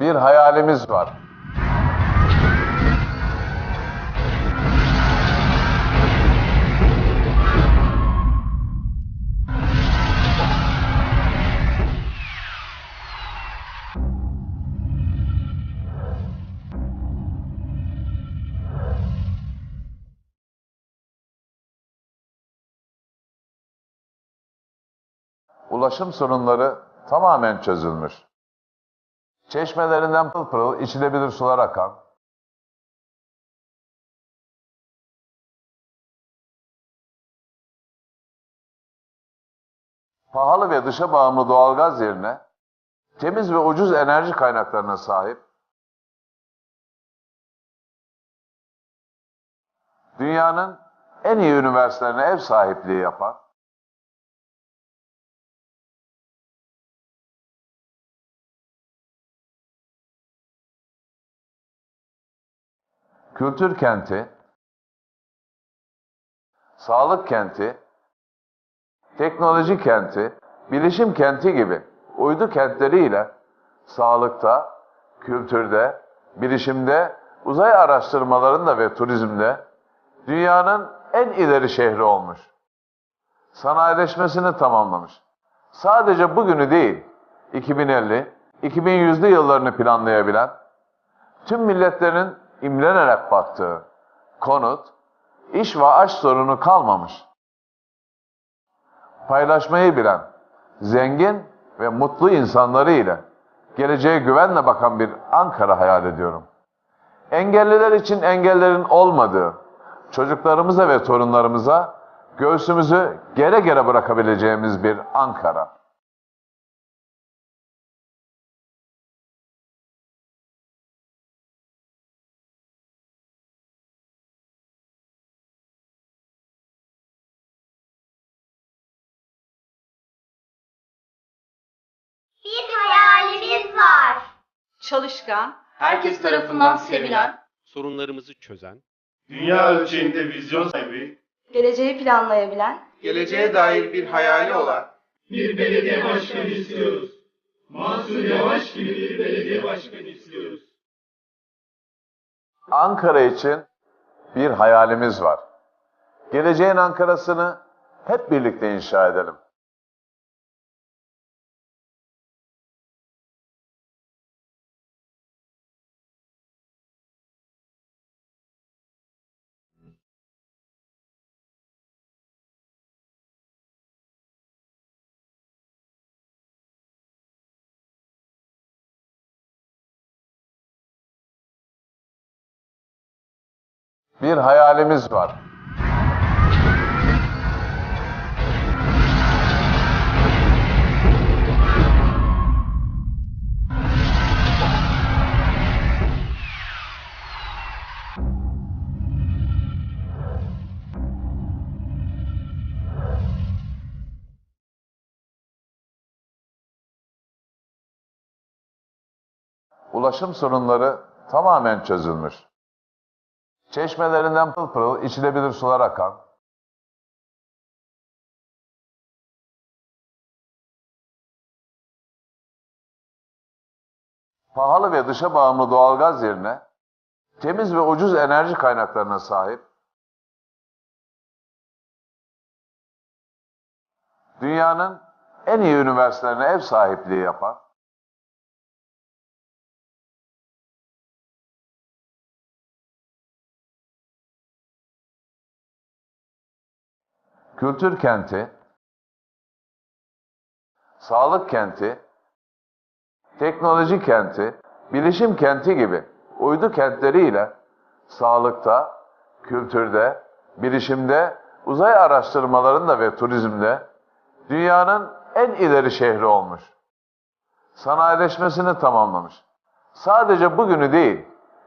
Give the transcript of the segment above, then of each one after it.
Bir hayalimiz var. Ulaşım sorunları tamamen çözülmüş. Çeşmelerinden pıl pırıl içilebilir sular akan, pahalı ve dışa bağımlı doğalgaz yerine temiz ve ucuz enerji kaynaklarına sahip, dünyanın en iyi üniversitelerine ev sahipliği yapan, kültür kenti, sağlık kenti, teknoloji kenti, bilişim kenti gibi uydu kentleriyle sağlıkta, kültürde, bilişimde, uzay araştırmalarında ve turizmde dünyanın en ileri şehri olmuş. Sanayileşmesini tamamlamış. Sadece bugünü değil, 2050, 2100'lü yıllarını planlayabilen, tüm milletlerin imrenerek baktığı konut, iş ve aş sorunu kalmamış. Paylaşmayı bilen, zengin ve mutlu insanları ile geleceğe güvenle bakan bir Ankara hayal ediyorum. Engelliler için engellerin olmadığı, çocuklarımıza ve torunlarımıza göğsümüzü gere gere bırakabileceğimiz bir Ankara. Çalışkan, herkes tarafından sevilen, sorunlarımızı çözen, dünya ölçeğinde vizyon sahibi, geleceği planlayabilen, geleceğe dair bir hayali olan bir belediye başkanı istiyoruz. Mansur Yavaş gibi bir belediye başkanı istiyoruz. Ankara için bir hayalimiz var. Geleceğin Ankara'sını hep birlikte inşa edelim. Bir hayalimiz var. Ulaşım sorunları tamamen çözülmüş. Çeşmelerinden pıl pırıl içilebilir sular akan, pahalı ve dışa bağımlı doğalgaz yerine temiz ve ucuz enerji kaynaklarına sahip, dünyanın en iyi üniversitelerine ev sahipliği yapan, kültür kenti, sağlık kenti, teknoloji kenti, bilişim kenti gibi uydu kentleriyle sağlıkta, kültürde, bilişimde, uzay araştırmalarında ve turizmde dünyanın en ileri şehri olmuş. Sanayileşmesini tamamlamış. Sadece bugünü değil,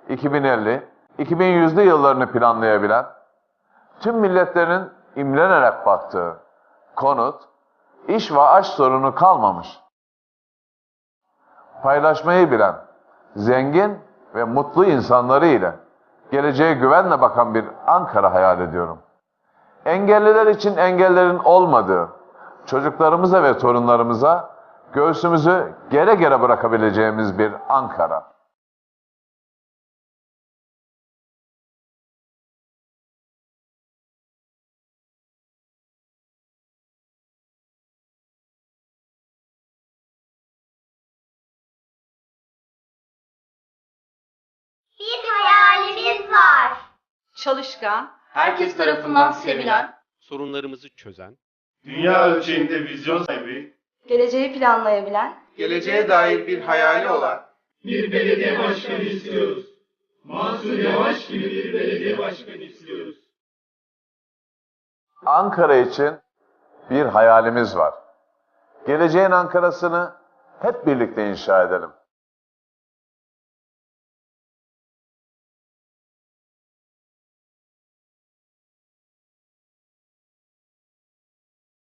2050, 2100'lü yıllarını planlayabilen, tüm milletlerin imrenerek baktığı konut, iş ve aş sorunu kalmamış. Paylaşmayı bilen, zengin ve mutlu insanları ile geleceğe güvenle bakan bir Ankara hayal ediyorum. Engelliler için engellerin olmadığı, çocuklarımıza ve torunlarımıza göğsümüzü gere gere bırakabileceğimiz bir Ankara. Çalışkan, herkes tarafından sevilen, sorunlarımızı çözen, dünya ölçeğinde vizyon sahibi, geleceği planlayabilen, geleceğe dair bir hayali olan, Bir belediye başkanı istiyoruz. Mansur Yavaş gibi bir belediye başkanı istiyoruz. Ankara için bir hayalimiz var. Geleceğin Ankara'sını hep birlikte inşa edelim.